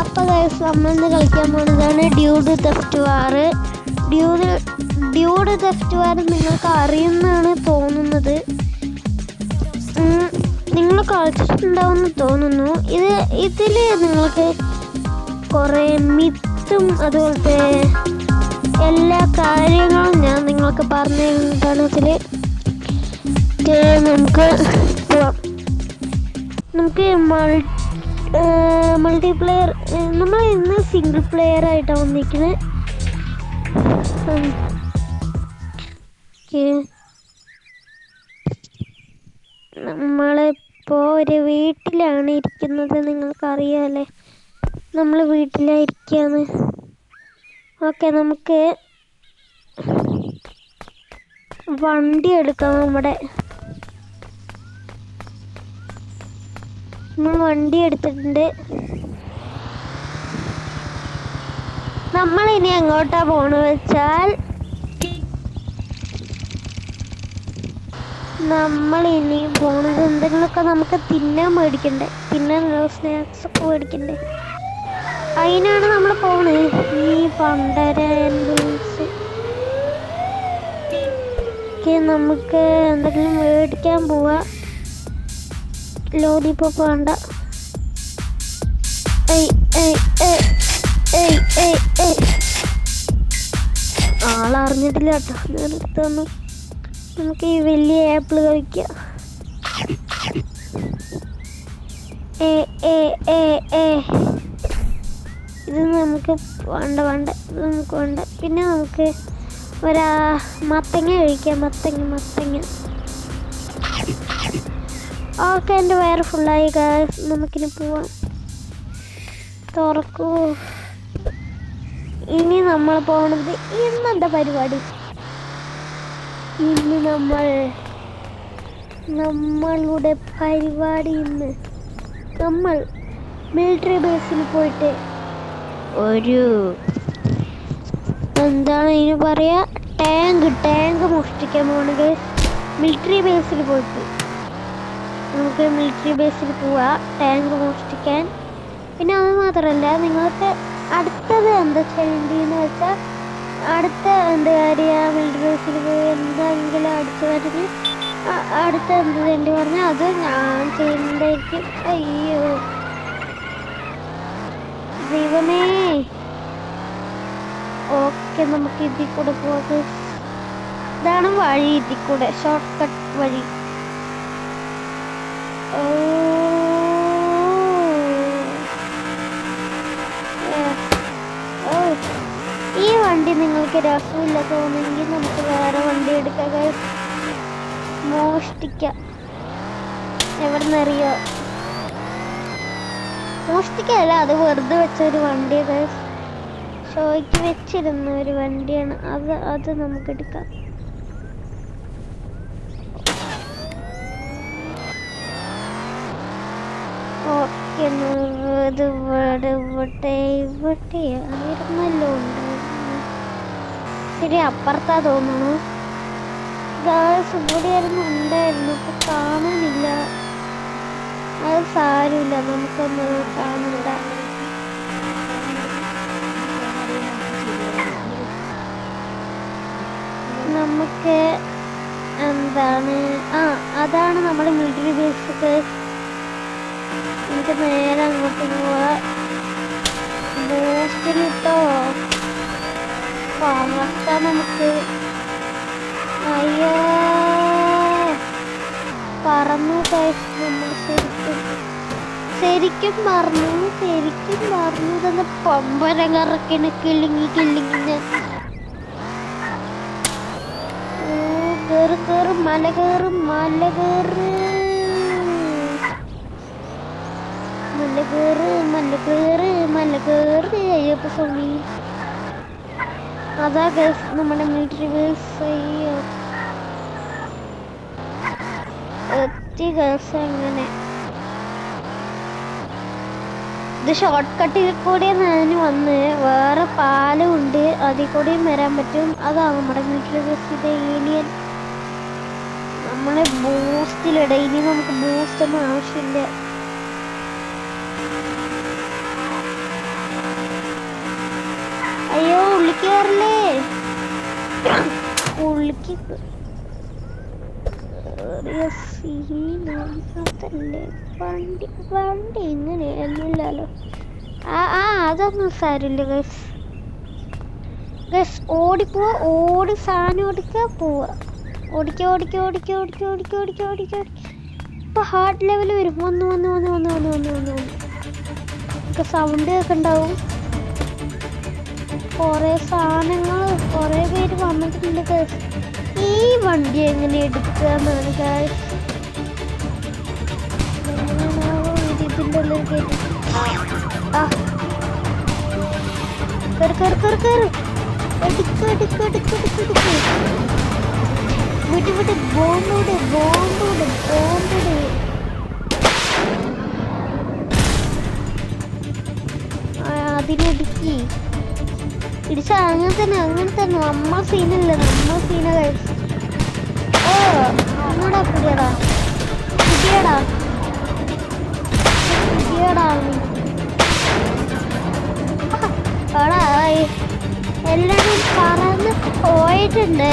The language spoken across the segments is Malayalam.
അപ്പോൾ നമ്മളിന്ന് കളിക്കാൻ പോകുന്നതാണ് dude theft war dude dude theft war നിങ്ങൾക്ക് അറിയുമെന്നാണ് തോന്നുന്നത്. നിങ്ങൾ കളിച്ചിട്ടുണ്ടാവുമെന്ന് തോന്നുന്നു. ഇത് ഇതിൽ നിങ്ങൾക്ക് കുറേ മിത്തും അതുപോലത്തെ എല്ലാ കാര്യങ്ങളും ഞാൻ നിങ്ങൾക്ക് പറഞ്ഞു തരുന്നതാണ് ഇതിൽ നമുക്ക് നമുക്ക് നമുക്ക് മൾട്ടിപ്ലെയർ നമ്മൾ ഇന്ന് സിംഗിൾ പ്ലെയർ ആയിട്ടാണ് വന്നിരിക്കുന്നത് നമ്മളിപ്പോൾ ഒരു വീട്ടിലാണ് ഇരിക്കുന്നത് നിങ്ങൾക്കറിയാമല്ലേ നമ്മൾ വീട്ടിലായിരിക്കുകയാണ് ഓക്കെ നമുക്ക് വണ്ടി എടുക്കാം നമ്മുടെ നമ്മൾ വണ്ടി എടുത്തിട്ടുണ്ട്. നമ്മൾ ഇനി എങ്ങോട്ടാ പോണ വെച്ചാൽ? നമ്മൾ ഇനി പോണത് എന്തെങ്കിലുമൊക്കെ നമുക്ക് തിന്നാൻ മേടിക്കണ്ടേ? തിന്നാനുള്ള സ്നാക്സ് ഒക്കെ മേടിക്കണ്ടേ? അതിനാണ് നമ്മൾ പോണത് ഈ പണ്ടര നമുക്ക് എന്തെങ്കിലും മേടിക്കാൻ പോവാ. ലോലിപോപ്പ് വേണ്ട. ആളറിഞ്ഞിട്ടില്ല കേട്ടോ. എടുത്തു നമുക്ക് ഈ വലിയ ആപ്പിൾ കഴിക്കാം. ഇത് നമുക്ക് വേണ്ട വേണ്ട. ഇത് നമുക്ക് വേണ്ട. പിന്നെ നമുക്ക് ഒരാ മത്തങ്ങ കഴിക്കാം. മത്തങ്ങ മത്തങ്ങ. ഓക്കെ എന്റെ വയറ് ഫുള്ളായി ഗായ്സ് നമുക്കിനി പോവാം. തുറക്കൂ. ഇനി നമ്മൾ പോണത് ഇന്നത്തെ പരിപാടി. ഇനി നമ്മൾ നമ്മളുടെ പരിപാടി ഇന്ന്. നമ്മൾ മിലിറ്ററി ബേസിൽ പോയിട്ട് ഒരു എന്താണ് ഇതിന് പറയുക ടാങ്ക് ടാങ്ക് മോഷ്ടിക്കാൻ പോകണത് മിലിറ്ററി ബേസിൽ പോയിട്ട്. നമുക്ക് മിലിറ്ററി ബേസിൽ പോവാം. ടാങ്ക് മോഷ്ടിക്കാൻ. പിന്നെ അത് മാത്രമല്ല നിങ്ങൾക്ക് അടുത്തത് എന്താ ചെയ്യേണ്ടതെന്ന് വെച്ചാൽ അടുത്ത എന്താ കാര്യം മിലിറ്ററി ബേസിൽ പോയി എന്തെങ്കിലും അടിച്ചു വരുന്നത് അടുത്ത എന്ത് ചെയ്യേണ്ടി പറഞ്ഞാൽ അത് ഞാൻ ചെയ്യുന്നതായിരിക്കും അയ്യോ. ദൈവമേ. ഓക്കെ നമുക്ക് ഇതിൽ കൂടെ പോകാം ഇതാണ് വഴി ഇതിൽ കൂടെ ഷോർട്ട് കട്ട് വഴി ഓ. ഏ. ഓ. ഈ വണ്ടി നിങ്ങൾക്ക് രസമില്ല തോന്നുമെങ്കിൽ നമുക്ക് വേറെ വണ്ടി എടുക്കാം guys. മോഷ്ടിക്കാം എവിടെ മോഷ്ടിക്കല്ല അത് വെറുതെ വെച്ച ഒരു വണ്ടിയാണ് ഷോയ്ക്ക് വെച്ചിരുന്ന ഒരു വണ്ടിയാണ് അത് അത് നമുക്ക് എടുക്കാം ഓക്കെ ഇവിടെ ഇവിടെ ഇവിടെ ആയിരുന്നല്ലോ ഉണ്ടായിരുന്നത്. ശരി അപ്പുറത്താ തോന്നുന്നു ഗേൾസ് ഇവിടെയായിരുന്നു ഉണ്ടായിരുന്നു. ഇപ്പൊ കാണാനില്ല. അത് സാരമില്ല. നമുക്കൊന്ന് കാണണ്ട. നമുക്ക് എന്താണ്? ആ അതാണ് നമ്മുടെ മിഡിൽ ബേസ് എനിക്ക് നേരെ അങ്ങോട്ട് പോവാ. ബൂസ്റ്റിലിട്ടോ വളർത്താൻ നമുക്ക് പറന്നു ശരിക്കും. ശരിക്കും മറന്നു ശരിക്കും മറന്നു. തന്നെ പമ്പരം കറക്കണ കിളിങ്ങി കിളിങ്ങിന്. ഓ, കേറ് മല കേറ് മല കേറ്. മല കേറ് മല കേറ് മല കേറ്. അയ്യപ്പ സ്വാമി അതാ ഗസ് നമ്മുടെ മിലിറ്ററി ബേസ് എത്തി ഗസ് അങ്ങനെ ഇത് ഷോർട്ട് കട്ടിൽ കൂടെ ഞാൻ വന്ന്. വേറെ പാലം ഉണ്ട്. അതിൽ കൂടെയും വരാൻ പറ്റും. അതാ നമ്മുടെ മിലിറ്ററി ബസ്സിന്റെ ഏലിയൻ നമ്മളെ ബൂസ്റ്റിലിട ഇനി നമുക്ക് ബൂസ്റ്റ് ഒന്നും ആവശ്യമില്ല. ഉള്ളിക്കേറല്ലേ ഉള്ളിക്ക് കയറില്ലേ ഉള്ളിക്ക് വണ്ടി വണ്ടി ഇങ്ങനെ ആ ആ അതൊന്നും സാരില്ല ഗസ് ഗസ് ഓടിപ്പോവാ ഓടി സാധനം ഓടിക്കുക പോവാ. ഓടിക്കുക ഓടിക്കുക ഓടിക്കുക ഓടിക്കുക ഓടിക്കുക ഓടിക്കുക ഓടിക്കുക ഓടിക്കുക ഹാർട്ട് ലെവൽ വരും. വന്ന് വന്ന് വന്ന് വന്ന് വന്ന് വന്ന് വന്ന്. വന്ന് സൗണ്ട് ഒക്കെ കുറേ സാധനങ്ങൾ കുറേ പേര് വന്നിട്ടുണ്ട് ഗൈസ് ഈ വണ്ടി എങ്ങനെ എടുക്കുക എന്നാണ് ഗസ് ഉള്ളിൽ കയറ്റി ആ കേറ് കേറ് കേറ് കേറ്. എടുക്ക് എടുക്ക് എടുക്ക് എടുക്ക് എടുക്ക്. വിട് വിട് ബോംബ് വിട് ബോംബ് ഇടിച്ച അങ്ങനെ തന്നെ അങ്ങനെ തന്നെ. നമ്മ സീനല്ല നമ്മ സീന ഓ അങ്ങടാ പുതിയടാ പുതിയടാ പുതിയടാ എടാ എല്ലാരും പറന്ന് പോയിട്ടുണ്ട്.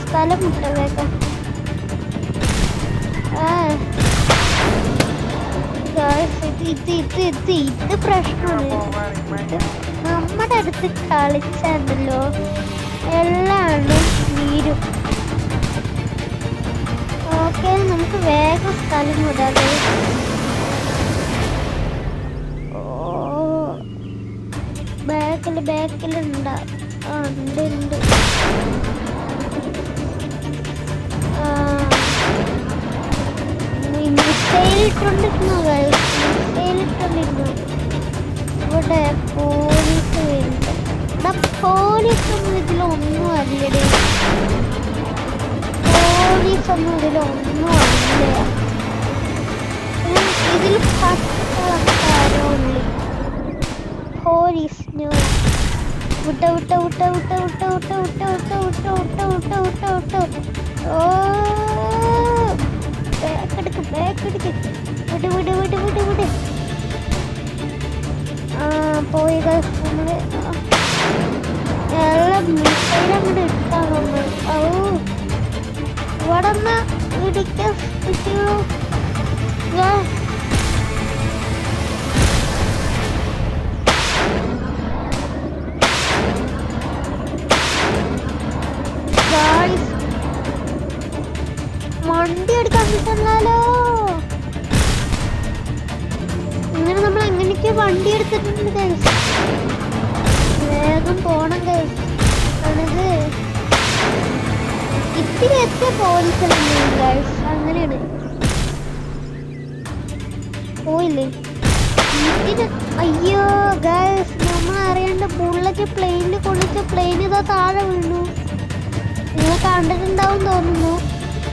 സ്ഥലം Guys, ഇത് പ്രശ്നമാണ്. നമ്മുടെ അടുത്ത് കളിച്ചാണല്ലോ. എല്ലാണ്ടും വീരും ഓക്കെ നമുക്ക് വേഗം സ്ഥലം വിടാതെ ഓ ബാക്കിൽ ബാക്കിലുണ്ടാ. ഉണ്ട് ഉണ്ട്. മിസൈലിട്ടുണ്ടിരുന്നു മിസൈലിട്ടുണ്ടിരുന്നു ഇവിടെ പോലീസ് വരുന്നുണ്ട് ഇവിടെ പോലീസ് ഒന്നും ഇതിലൊന്നും അല്ലടേ പോലീസ് ഒന്നും ഇതിലൊന്നും അല്ല ഇതിൽ പട്ടാളക്കാരുള്ളു പോലീസ് വിട്ട വിട്ട വിട്ട വിട്ട വിട്ട വിട്ട വിട്ട വിട്ട വിട്ട വിട്ട വിട്ട വിട്ട വിട്ട ഓ എടുക്ക് ബാക്ക് എടുക്ക്. വിട് വിട് വിട് വിട് വിട്. ആ പോയി നമ്മൾ എല്ലാം ഓ മണ്ടി വണ്ടി എടുത്തിട്ടുണ്ട് guys. വേഗം പോണം guys. ആണിത്. ഇത്തിരി എത്തിയ പോലീസ് ഗൈസ് അങ്ങനെയാണ്. പോയില്ലേ? ഇതിന് അയ്യോ ഗൈസ് നമ്മൾ അറിയാണ്ട് ബുള്ളറ്റ് പ്ലെയിനിൽ കൊള്ളിച്ച് പ്ലെയിൻ ഇതാ താഴെ വീണു. നിങ്ങൾ കണ്ടിട്ടുണ്ടാവും തോന്നുന്നു.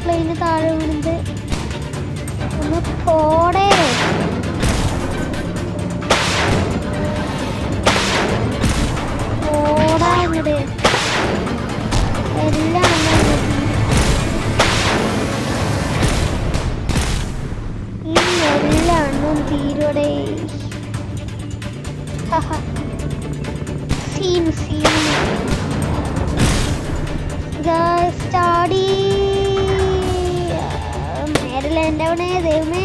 പ്ലെയിന് താഴെ വീണിട്ട്. ഒന്ന് പോടാ. സ്റ്റാഡി നേരല്ല എന്റെ അവിടെ ദൈവമേ.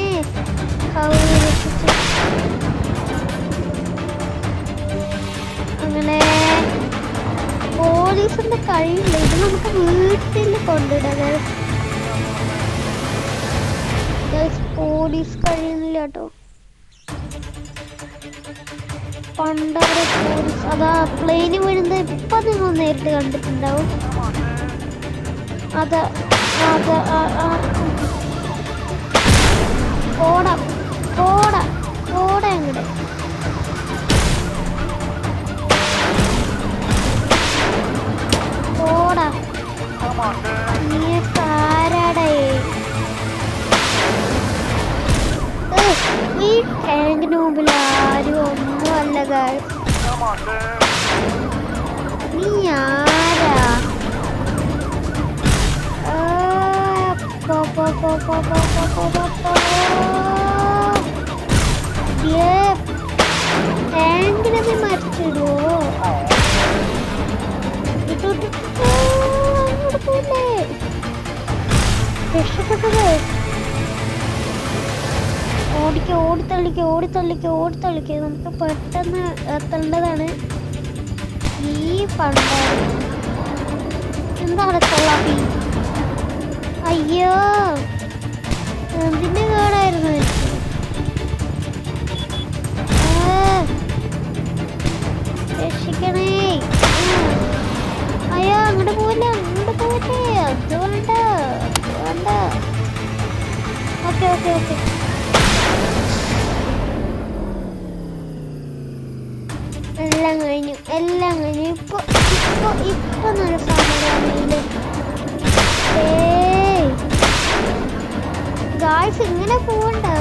അങ്ങനെ പോലീസിന്റെ കഴിയില്ല ഇത് നമുക്ക് വീട്ടിൽ കൊണ്ടിടാം guys. Guys, പോലീസ് കഴിയുന്നില്ല കേട്ടോ പണ്ടവരെ പോലീസ് അതാ പ്ലെയിന് വീഴുന്നത് ഇപ്പൊ നിങ്ങൾ നേരിട്ട് കണ്ടിട്ടുണ്ടാവും. അത് അത് ഓടാം ഓട ഓട അങ്ങോട്ട് നീ ഈ? ആരും ഒന്നും അല്ല നീ ആ ปโปโปโปโปโปโปเยอะแอนก็ได้ไม่มาถึงโลดูดูดูดูดูเลยเด็กชุดก็เลยโอ้ดิเกโอ้ดิตัลลิเกโอ้ดิตัลลิเกโอ้ดิตัลลิเกนั่นก็เปิดตั้งนะตั้งได้แล้วนะยี่ปันเลยนั่นก็อะไรตั้งละพี่ അയ്യോ. എന്തിന്റെ കേടായിരുന്നു രക്ഷിക്കണേ. അയ്യോ അങ്ങോട്ട് പോവില്ല? അങ്ങോട്ട് പോവില്ലേ അത് വേണ്ട വേണ്ട. Okay okay okay. എല്ലാം കഴിഞ്ഞു എല്ലാം കഴിഞ്ഞു. ഇപ്പൊ ഇപ്പൊ ഇപ്പൊ നല്ല സാധനം ഗായ്സ് ഇങ്ങനെ പോകണ്ടോ